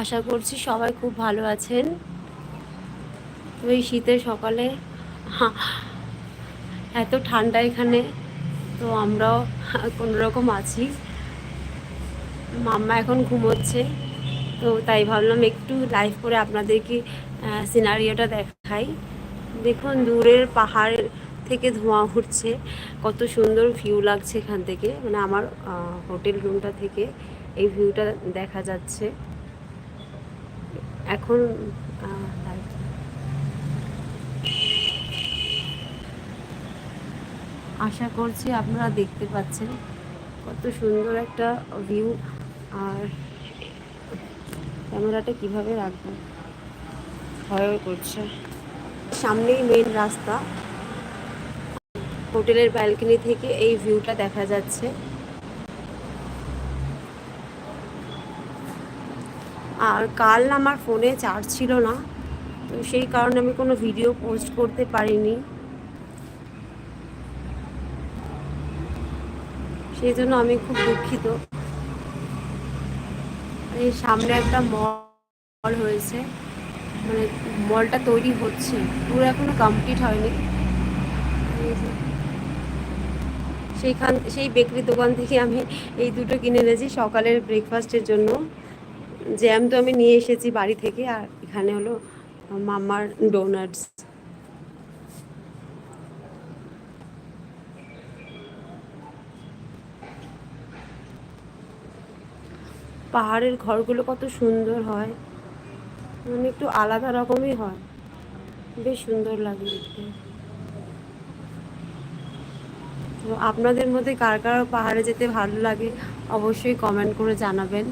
আশা করছি সবাই খুব ভালো আছেন। তো এই শীতের সকালে, এত ঠান্ডা এখানে, তো আমরাও রকম আছি। মাম্মা এখন ঘুমোচ্ছে, তো তাই ভাবলাম একটু লাইভ করে আপনাদেরকে সিনারিওটা দেখাই। দেখুন, দূরের পাহাড় থেকে ধোঁয়া উঠছে, কত সুন্দর ভিউ লাগছে এখান থেকে। মানে আমার হোটেল রুমটা থেকে এই ভিউটা দেখা যাচ্ছে। এখন আশা করছি আপনারা দেখতে পাচ্ছেন কত সুন্দর একটা ভিউ আর ক্যামেরাটা কীভাবে রাখব? ভয় করছে। সামনেই মেন রাস্তা। হোটেলের ব্যালকনি থেকে এই ভিউটা দেখা যাচ্ছে। আর কাল আমার ফোনে চার্জ ছিল না, তো সেই কারণে আমি কোনো ভিডিও পোস্ট করতে পারিনি। সেই জন্য আমি খুব দুঃখিত। এই সামনে একটা মল হয়েছে মানে মলটা তৈরি হচ্ছে, পুরো এখনও কমপ্লিট হয়নি। সেইখান, সেই বেকারি দোকান থেকে আমি এই দুটো কিনে এনেছি সকালের ব্রেকফাস্টের জন্য। জ্যাম তো আমি নিয়ে এসেছি বাড়ি থেকে, আর এখানে হলো মামার ডোনাটস পাহাড়ের ঘরগুলো কত সুন্দর হয়। মানে একটু আলাদা রকমই হয়। বেশ সুন্দর লাগে দেখতে। তো আপনাদের মধ্যে কার কার পাহাড়ে যেতে ভালো লাগে, অবশ্যই কমেন্ট করে জানাবেন।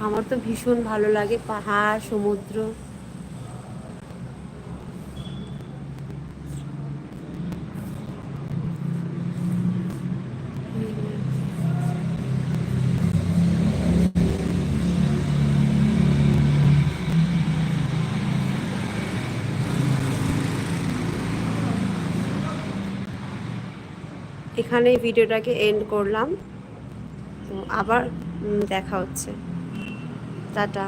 আমার তো ভীষণ ভালো লাগে পাহাড়, সমুদ্র। এখানে ভিডিওটাকে এন্ড করলাম। তো আবার দেখা হচ্ছে। টাটা।